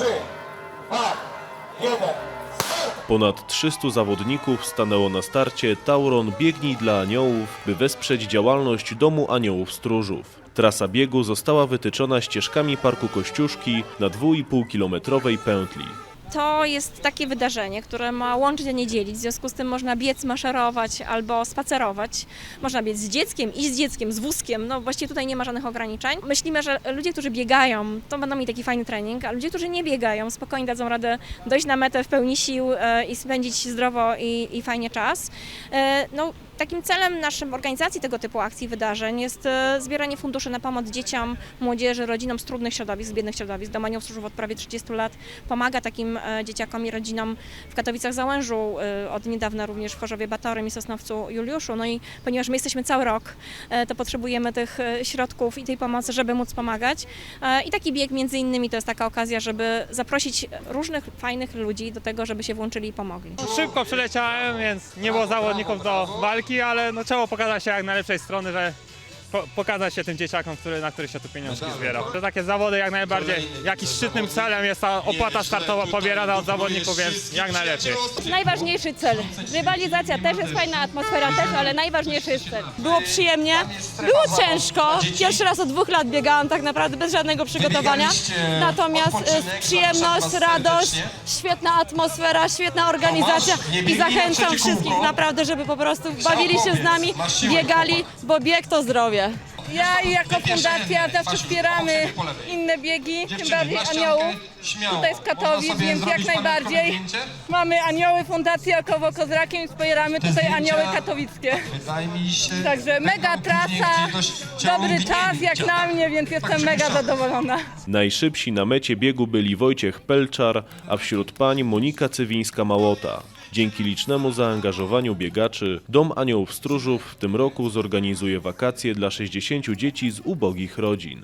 3, 2, 1. Ponad 300 zawodników stanęło na starcie Tauron Biegnij dla Aniołów, by wesprzeć działalność Domu Aniołów Stróżów. Trasa biegu została wytyczona ścieżkami Parku Kościuszki na 2,5-kilometrowej pętli. To jest takie wydarzenie, które ma łączyć, a nie dzielić. W związku z tym można biec, maszerować albo spacerować. Można biec z dzieckiem, iść z dzieckiem, z wózkiem. No właściwie tutaj nie ma żadnych ograniczeń. Myślimy, że ludzie, którzy biegają, to będą mieli taki fajny trening, a ludzie, którzy nie biegają, spokojnie dadzą radę dojść na metę w pełni sił e, i spędzić zdrowo i, i fajnie czas. E, No, takim celem naszym organizacji tego typu akcji, wydarzeń jest e, zbieranie funduszy na pomoc dzieciom, młodzieży, rodzinom z trudnych środowisk, z biednych środowisk. Dom Aniołów Stróżów od prawie 30 lat pomaga takim e, dzieciakom i rodzinom w Katowicach Załężu, e, od niedawna również w Chorzowie Batorym i Sosnowcu Juliuszu. No i ponieważ my jesteśmy cały rok, to potrzebujemy tych środków i tej pomocy, żeby móc pomagać. I taki bieg między innymi to jest taka okazja, żeby zaprosić różnych fajnych ludzi do tego, żeby się włączyli i pomogli. Szybko przeleciałem, więc nie było zawodników do walki, ale no, trzeba pokazać się jak najlepszej strony, że po, pokazać się tym dzieciakom, który, na których się tu pieniążki zbiera. To takie zawody jak najbardziej, jakiś szczytnym celem jest ta opłata startowa pobierana od zawodników, więc jak najlepiej. najważniejszy cel. Rywalizacja też jest fajna, atmosfera też, ale najważniejszy jest cel. Było przyjemnie, było ciężko. Pierwszy raz od dwóch lat biegałam tak naprawdę bez żadnego przygotowania. Natomiast e, przyjemność, radość, świetna atmosfera, świetna organizacja i zachęcam wszystkich naprawdę, żeby po prostu bawili się z nami, biegali, bo bieg to zdrowie. Ja i jako fundacja zawsze wspieramy inne biegi, tym bardziej aniołów. Tutaj z Katowic, więc jak najbardziej. Mamy anioły Fundacji Około Kozrakiem i wspieramy tutaj anioły katowickie. Także mega trasa, dobry czas jak na mnie, więc jestem mega zadowolona. Najszybsi na mecie biegu byli Wojciech Pelczar, a wśród pań Monika Cywińska-Małota. Dzięki licznemu zaangażowaniu biegaczy, Dom Aniołów Stróżów w tym roku zorganizuje wakacje dla 60 dzieci z ubogich rodzin.